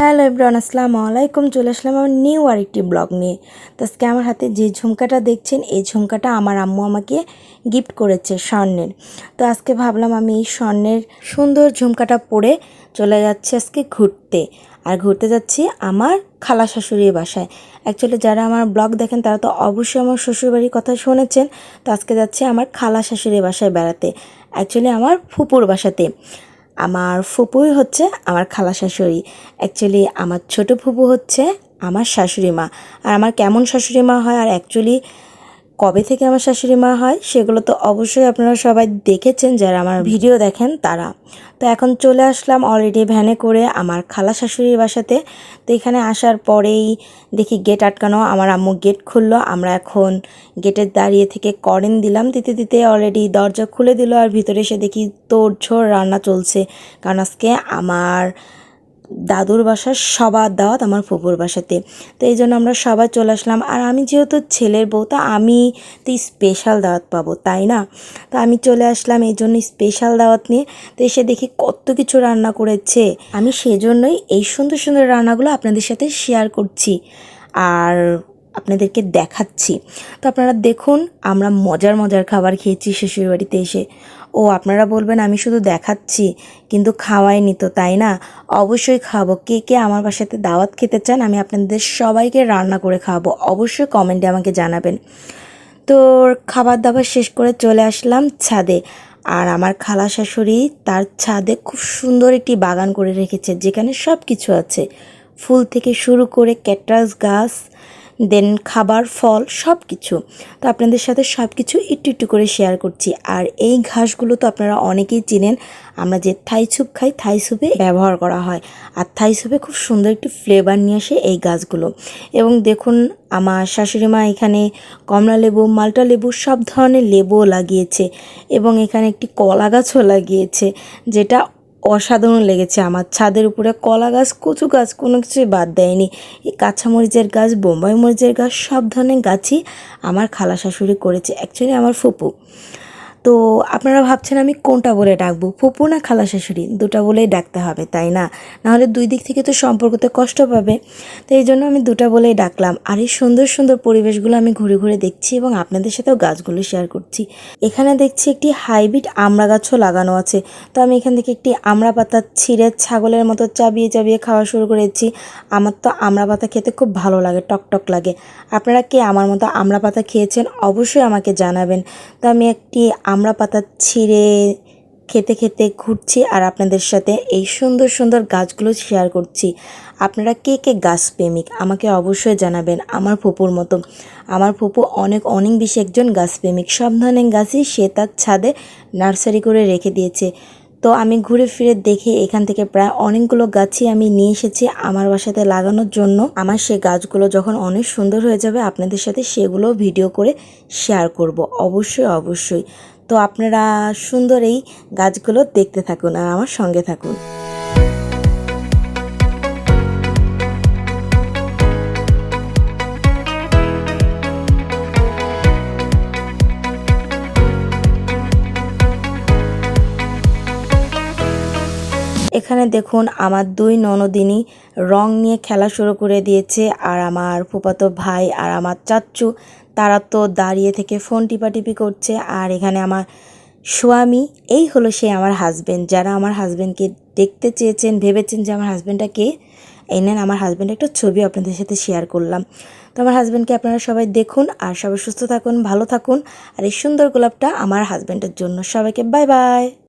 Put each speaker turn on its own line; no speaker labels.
Hello everyone, আসসালামু আলাইকুম। চলে আসলাম আমার নিউ আরেকটি ব্লগ নিয়ে। তো আজকে আমার হাতে যে ঝুমকাটা দেখছেন, এই ঝুমকাটা আমার আম্মু আমাকে গিফট করেছে স্বর্ণের। তো আজকে ভাবলাম আমি এই স্বর্ণের সুন্দর ঝুমকাটা পরে চলে যাচ্ছি আজকে ঘুরতে। আর ঘুরতে যাচ্ছি আমার খালা শাশুড়ির বাসায়। অ্যাকচুয়ালি যারা আমার ব্লগ দেখেন, তারা তো অবশ্যই আমার শ্বশুরবাড়ির কথা শুনেছেন। তো আজকে যাচ্ছি আমার খালা শাশুড়ির বাসায় বেড়াতে। অ্যাকচুয়ালি আমার ফুপুর বাসাতে। আমার ফুপুই হচ্ছে আমার খালা শাশুড়ি অ্যাকচুয়ালি আমার ছোট ফুপু হচ্ছে আমার শাশুড়ি মা। আর আমার কেমন শাশুড়ি মা হয়, আর অ্যাকচুয়ালি কবে থেকে আমার শাশুড়ি মা হয় সেগুলো তো অবশ্যই আপনারা সবাই দেখেছেন, যারা আমার ভিডিও দেখেন তারা। তো এখন চলে আসলাম অলরেডি ভ্যানে করে আমার খালা শাশুড়ির বাসাতে। তো এখানে আসার পরেই দেখি গেট আটকানো, আমার আম্মু গেট খুললো। আমরা এখন গেটের দাঁড়িয়ে থেকে করেন দিলাম। দিতে দিতে অলরেডি দরজা খুলে দিল আর ভিতরে এসে দেখি তোর ঝোর রান্না চলছে। কারণ আজকে আমার দাদুর বাসার সবার দাওয়াত আমার ফুপুর বাসাতে। তো এই জন্য আমরা সবাই চলে আসলাম। আর আমি যেহেতু ছেলের বউ, তো আমি তো স্পেশাল দাওয়াত পাবো, তাই না? তো আমি চলে আসলাম এই জন্য স্পেশাল দাওয়াত নিয়ে। তো এসে দেখি কত কিছু রান্না করেছে। আমি সেজন্যই এই সুন্দর সুন্দর রান্নাগুলো আপনাদের সাথে শেয়ার করছি। আর আপনাদেরকে দেখাচ্ছি। তো আপনারা দেখুন, আমরা মজার মজার খাবার খেয়েছি শ্বশুর বাড়িতে এসে। ও, আপনারা বলবেন আমি শুধু দেখাচ্ছি, কিন্তু খাওয়াইনি তো, তাই না? অবশ্যই খাব। কে কে আমার বাসাতে দাওয়াত খেতে চান, আমি আপনাদের সবাইকে রান্না করে খাওয়াবো। অবশ্যই কমেন্টে আমাকে জানাবেন। তো খাবার দাবার শেষ করে চলে আসলাম ছাদে। আর আমার খালা শাশুড়ি তার ছাদে খুব সুন্দর একটি বাগান করে রেখেছে, যেখানে সব কিছু আছে। ফুল থেকে শুরু করে ক্যাটাস গাছ দেন খাবার, ফল সব কিছু তো আপনাদের সাথে সব কিছু একটু একটু করে শেয়ার করছি। আর এই ঘাসগুলো তো আপনারা অনেকেই চিনেন। আমরা যে থাই স্যুপ খাই, থাই স্যুপে ব্যবহার করা হয়। আর থাই স্যুপে খুব সুন্দর একটি ফ্লেভার নিয়ে আসে এই গাছগুলো। এবং দেখুন, আমার শাশুড়ি মা এখানে কমলা লেবু, মাল্টা লেবু, সব ধরনের লেবুও লাগিয়েছে। এবং এখানে একটি কলা গাছও লাগিয়েছে, যেটা অসাধারণ লেগেছে আমার। ছাদের উপরে কলা গাছ, কচু গাছ, কোনো কিছুই বাদ দেয়নি। এই কাঁচামরিচের গাছ, বোম্বাই মরিচের গাছ, সব ধরনের গাছই আমার খালা শাশুড়ি করেছে। অ্যাকচুয়ালি আমার ফুপু। তো আপনারা ভাবছেন আমি কোনটা বলে ডাকবো? ফুপু না খালা শাশুড়ি দুটা বলেই ডাকতে হবে, তাই না? নাহলে দুই দিক থেকে তো সম্পর্কতে কষ্ট পাবে। তো এই জন্য আমি দুটা বলেই ডাকলাম। আর এই সুন্দর সুন্দর পরিবেশগুলো আমি ঘুরে ঘুরে দেখছি এবং আপনাদের সাথেও গাছগুলো শেয়ার করছি। এখানে দেখছি একটি হাইব্রিড আমড়া গাছও লাগানো আছে। তো আমি এখান থেকে একটি আমড়া পাতা ছিঁড়ে ছাগলের মতো চাবিয়ে চাবিয়ে খাওয়া শুরু করেছি। আমার তো আমড়া পাতা খেতে খুব ভালো লাগে টকটক লাগে। আপনারা কে আমার মতো আমড়া পাতা খেয়েছেন অবশ্যই আমাকে জানাবেন। তো আমি একটি আমড়া পাতা ছিঁড়ে খেতে খেতে ঘুরছি আর আপনাদের সাথে এই সুন্দর সুন্দর গাছগুলো শেয়ার করছি। আপনারা কে কে গাছ প্রেমিক আমাকে অবশ্যই জানাবেন আমার ফুপুর মতো। আমার ফুপু অনেক অনেক বেশি একজন গাছ প্রেমিক। সব ধরনের গাছই সে তার ছাদে নার্সারি করে রেখে দিয়েছে। তো আমি ঘুরে ফিরে দেখে এখান থেকে প্রায় অনেকগুলো গাছই আমি নিয়ে এসেছি আমার বাসাতে লাগানোর জন্য। আমার সে গাছগুলো যখন অনেক সুন্দর হয়ে যাবে আপনাদের সাথে সেগুলো ভিডিও করে শেয়ার করব। অবশ্যই অবশ্যই। তো আপনারা সুন্দর এই গাছগুলো দেখতে থাকুন আর আমার সঙ্গে থাকুন। এখানে দেখুন আমার দুই ননদিনী রং নিয়ে খেলা শুরু করে দিয়েছে, আর আমার ফুপাতো ভাই আর আমার চাচ্চু, তারা তো দাঁড়িয়ে থেকে ফোন টিপাটিপি করছে, আর এখানে আমার স্বামী এই হলো সে আমার হাজব্যান্ড যারা আমার হাজব্যান্ডকে দেখতে চেয়েছেন, ভেবেছেন যে আমার হাজব্যান্ডটা কে, এই নেন আমার হাজব্যান্ড একটা ছবি আপনাদের সাথে শেয়ার করলাম। তো আমার হাজব্যান্ডকে আপনারা সবাই দেখুন, আর সবাই সুস্থ থাকুন, ভালো থাকুন, আর এই সুন্দর গোলাপটা আমার হাজব্যান্ডের জন্য। সবাইকে বাই বাই